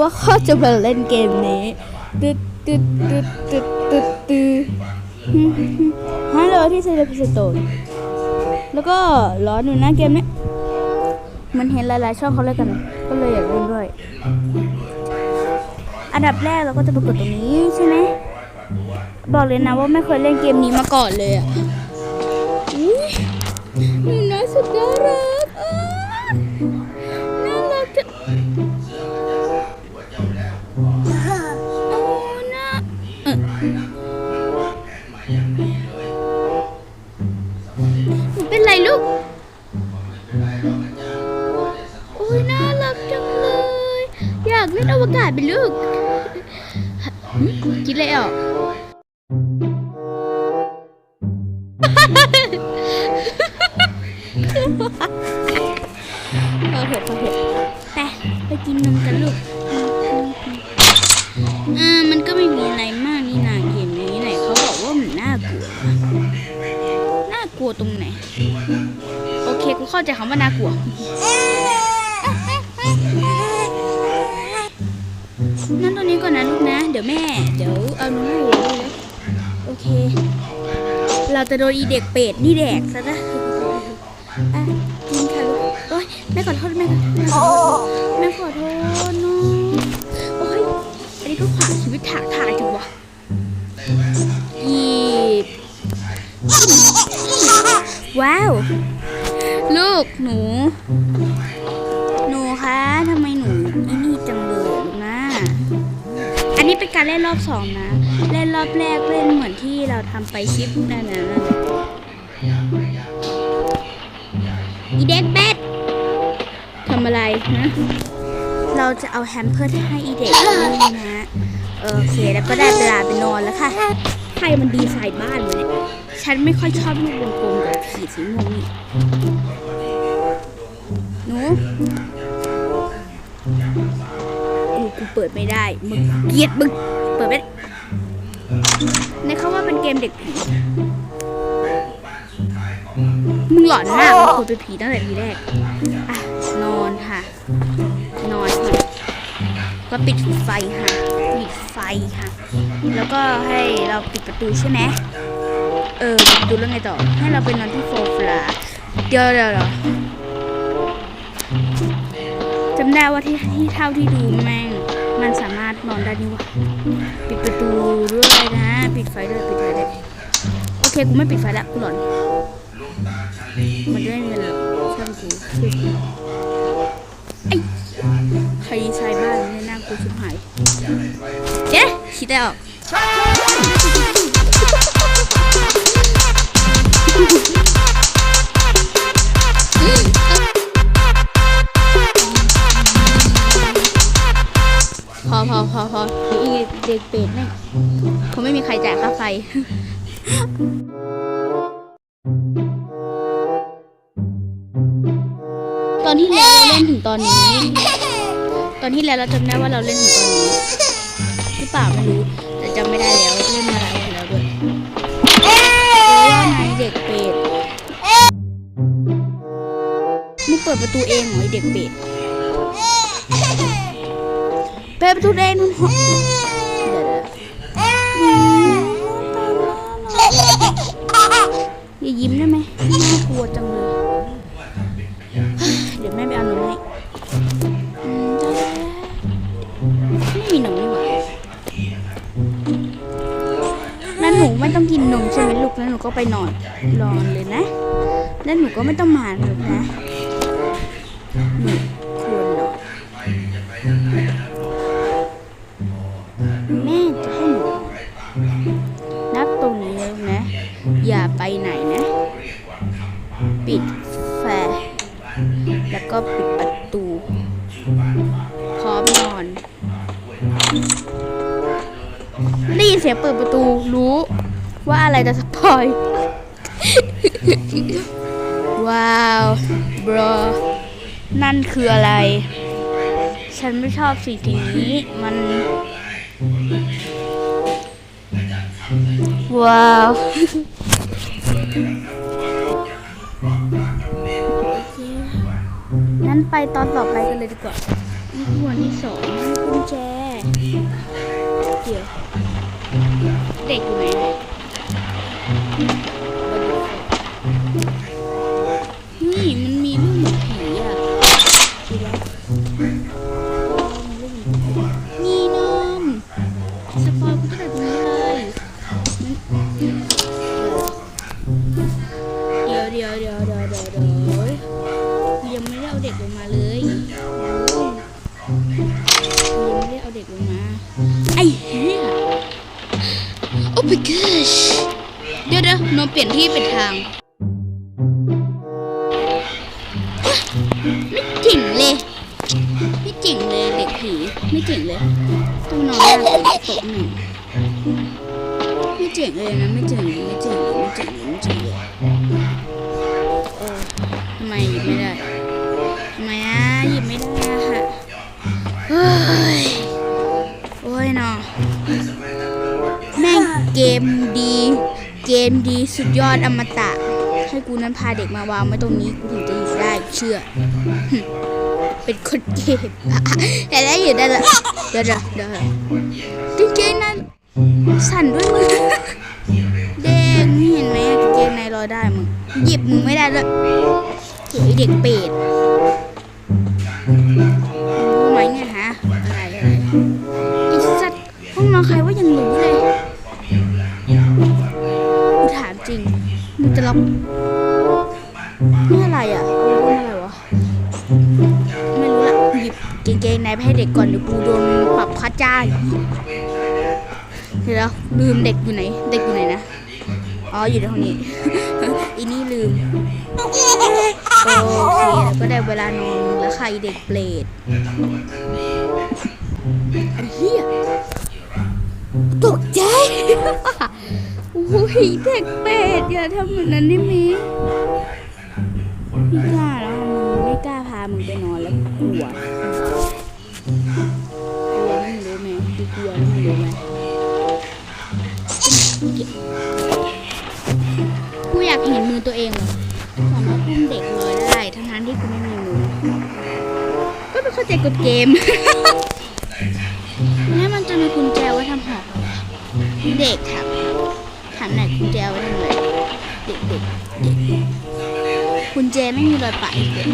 ว่าเขาจะมาเล่นเกมนี้ตึ๊ดตึ๊ดตึ๊ดตึ๊ดตึ๊ดตึ๊ดฮัลโหลที่เซเลพิสโตนแล้วก็ร้อนอยู่นะเกมนี้มันเห็นหลายๆช่องเขาเล่นกัน ก็เลยอยากเล่นด้วย อันดับแรกเราก็จะไปกดตรงนี้ใช่ไหมบอกเลยนะว่าไม่เคยเล่นเกมนี้มาก่อนเลยอะอุ๊ยหนูน้อยสุดน่ารักอะ เล่นอวกาศเป็นลูก คิดอะไรออกพอเถอะพอเถอะไปไปกินนมกันลูกอ่ามันก็ไม่มีอะไรมากนี่นาเกมนี้ไหนเขาบอกว่ามันน่ากลัว น่ากลัวตรงไหน โอเคกูเข้าใจคำว่าน่ากลัว เดี๋ยวแม่ เดี๋ยวเอาหนูให้ดูเลยโอเค เราจะโดนอีเด็กเป็ดนี่แดกซะนะอะกินค่ะลูกโอ้ยแม่ขอโทษแม่ขอโทษแม่ขอโทษน้องโอ้ยอันนี้ก็ขวางชีวิตถากถากจังวะหยิบว้าว ลูกหนู นนี้เป็นการเล่นรอบสองนะ เล่นรอบแรกเล่นเหมือนที่เราทำไปคลิปนั่นนะนั่นน่ะอีเด็กเป็ดทำอะไรนะ เราจะเอาแฮมเพิร์ให้อีเด็กนี่นะโอเคแล้วก็ได้เวลาไปนอนแล้วค่ะใครมันดีไซน์บ้านเนี่ยฉันไม่ค่อยชอบลูกวงกลมกับขีดสีม่วงนี่หนู เปิดไม่ได้มึงเกลียดมึงเปิดไม่ได้ในเขาว่าเป็นเกมเด็กผีมึงหลอนหน้ามึงควรเป็นผีตั้งแต่ทีแรกอะนอนค่ะ นอนค่ะก็ปิดไฟค่ะปิดไฟค่ะ แล้วก็ให้เราปิดประตูใช่ไหมเออปิดประตูแล้วไงต่อ ให้เราไปนอนที่โฟฟลาเดี๋ยวเดี๋ยวเดี๋ยวจำได้ว่าที่ที่เท่าที่ดูแม่ง มันสามารถนอนได้นี่วะปิดประตูด้วยนะ ปิดไฟด้วยปิดไฟด้วยโอเคกูไม่ปิดไฟละกูหลอนมันจะไม่มีอะไรช่างกูไอ้ใครใช้บ้านเนี่ยน่ากูชิบหายเจ๊คิดได้ออก อีเด็กเป็ดแม่งคงไม่มีใครจ่ายค่าไฟตอนที่แล้วเราเล่นถึงตอนนี้ ตอนที่แล้วเราจำได้ว่าเราเล่นถึงตอนนี้หรือเปล่าไม่รู้แต่จำไม่ได้แล้วเล่นมาหลายวันแล้วด้วยเพราะว่านายเด็กเป็ดมึงเปิดประตูเองเหรอเด็กเป็ดเปิดประตูเองมึง อย่ายิ้มได้ไหมน่ากลัวจังเลย เดี๋ยวแม่ไปเอานมให้ไม่มีนมนี่หว่าแล้วหนูไม่ต้องกินนมใช่ไหมลูกแล้วหนูก็ไปนอนรอนเลยนะ แล้วหนูก็ไม่ต้องมาหรอกนะหนูควรนอนแม่จะให้หนูนับตรงนี้นะลูกนะอย่าไปไหน ก็ปิดประตู พร้อมนอน ได้ยินเสียงเปิดประตูรู้ว่าอะไรจะสปอย ว้าวบรอนั่นคืออะไร ฉันไม่ชอบสิ่งนี้มัน ว้าว งั้นไปตอนต่อไปกันเลยดีกว่านี่คือวันที่สองกุญแจเดี๋ยวเด็กอยู่ไหนนี่มันมีเหมือนผีอะมีนมสปอยกูตั้งแต่ตรงนี้ เดี๋ยวเดี๋ยวนเปลี่ยนที่เป็นทางไม่เจ๋งเลย ไม่เจ๋งเลยเด็กผีไม่เจ๋งเลย ต้องนอนหน้าเลยตกหนึ่งไม่เจ๋งเลยนะไม่เจ๋งเลยไม่เจ๋งเลยไม่เจ๋งเลยไม่เจ๋งเลยเออทำไมหยิบไม่ได้ทำไมอะหยิบไม่ได้อะค่ะเฮ้ยโอ้ยเนาะแม่ง เกมดี เกมดีสุดยอดอมตะ ให้กูนั้นพาเด็กมาวางไว้ตรงนี้กูถึงจะอยู่ได้เชื่อ เป็นคนเกมแต่แล้วอยู่ได้ละเดี๋ยวเดี๋ยวเดี๋ยวจริงๆนั้นสั่นด้วยมือเด็กเห็นไหมกางเกงในลอยได้มึงหยิบมึงไม่ได้เลยเจ๋เด็กเป็ดรู้ไหมเนี่ยฮะอะไรอะไร อนเดี๋ยวกูโดนปรับค่าจ้างเดี๋ยวลืมเด็กอยู่ไหน เด็กอยู่ไหนนะ อ๋ออยู่ในห้องนี้อีนี่ลืม โอเคแล้วก็ได้เวลานอนแล้วใครเด็กเปรตไอ้เหี้ยตกใจโอ้ยเด็กเป็ดอย่าทำแบบนั้นได้ไหมไม่กล้าแล้วมึงไม่กล้าพามึงไปนอนแล้วกลัว กลัวไม่รู้ไหมดูกลัวไม่รู้ไหมกูอยากเห็นมือตัวเองเหรอสามารถอุ้มเด็กเลยได้ทั้งๆที่กูไม่มีมือ ก็ไม่เข้าใจกฎเกมนี่มันจะมีกุญแจไว้ทำหอกเด็กครับถามหน่อยกุญแจไว้ทำอะไรเด็กเด็กเด็กกุญแจไม่มีรอยปะอีกเลย